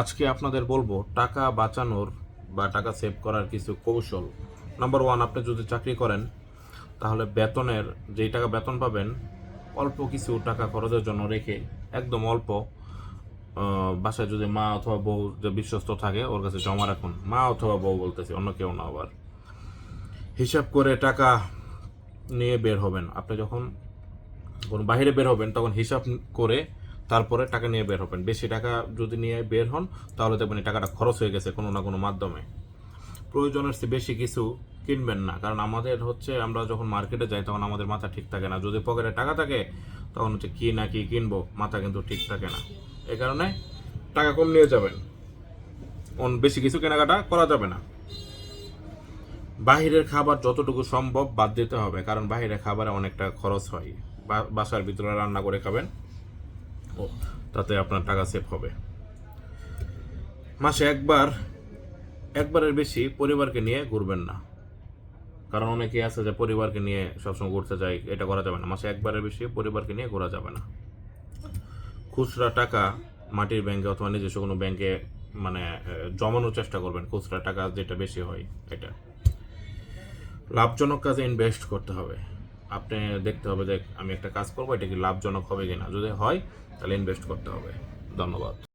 আজকে আপনাদের বলব, টাকা বাঁচানোর বা টাকা সেভ করার কিছু কৌশল। নাম্বার ওয়ান আপনি যদি চাকরি করেন, তাহলে বেতনের, যেই টাকা বেতন পাবেন, অল্প কিছু টাকা খরচের জন্য রেখে, একদম অল্প বাসায় যদি মা অথবা বউ যে বিশ্বস্ত থাকে, ওর কাছে জমা রাখুন। মা অথবা বউ বলতেছি, অন্য কেউ না আবার। হিসাব করে টাকা নিয়ে বের হবেন। আপনি যখন কোনো বাইরে বের হবেন, তখন হিসাব করে তারপরে টাকা নিয়ে বের হবেন। বেশি টাকা যদি নিয়ে বের হন, তাহলে দেখবেন টাকাটা খরচ হয়ে গেছে কোনো না কোনো মাধ্যমে। প্রয়োজনের চেয়ে বেশি কিছু কিনবেন না, কারণ আমাদের হচ্ছে আমরা যখন মার্কেটে যাই, তখন আমাদের মাথা ঠিক থাকে না। যদি পকেটে টাকা থাকে, তখন হচ্ছে কী না কি কিনবো, মাথা কিন্তু ঠিক থাকে না। এ কারণে টাকা কম নিয়ে যাবেন। অন- বেশি কিছু কেনাকাটা করা যাবে না। বাহিরের খাবার যতটুকু সম্ভব বাদ দিতে হবে, কারণ বাহিরের খাবারে অনেকটা খরচ হয়। বাসার ভিতরে রান্না করে খাবেন। তাতে আপনার টাকা সেভ হবে। মাসে একবার, একবারের বেশি পরিবারকে নিয়ে ঘুরবেন না। কারণ অনেকেই আছে যে পরিবারকে নিয়ে সবসময় ঘুরতে যায়, এটা করা যাবে না। মাসে একবারের বেশি পরিবারকে নিয়ে ঘোরা যাবে না। খুচরা টাকা মাটির ব্যাংকে অথবা নিজস্ব কোনো ব্যাংকে মানে জমানোর চেষ্টা করবেন। খুচরা টাকা যেটা বেশি হয়, এটা। লাভজনক কাজে ইনভেস্ট করতে হবে। আপনি দেখতে হবে যে আমি একটা কাজ করব, এটা কি লাভজনক হবে কিনা। যদি হয়, তাহলে ইনভেস্ট করতে হবে। ধন্যবাদ।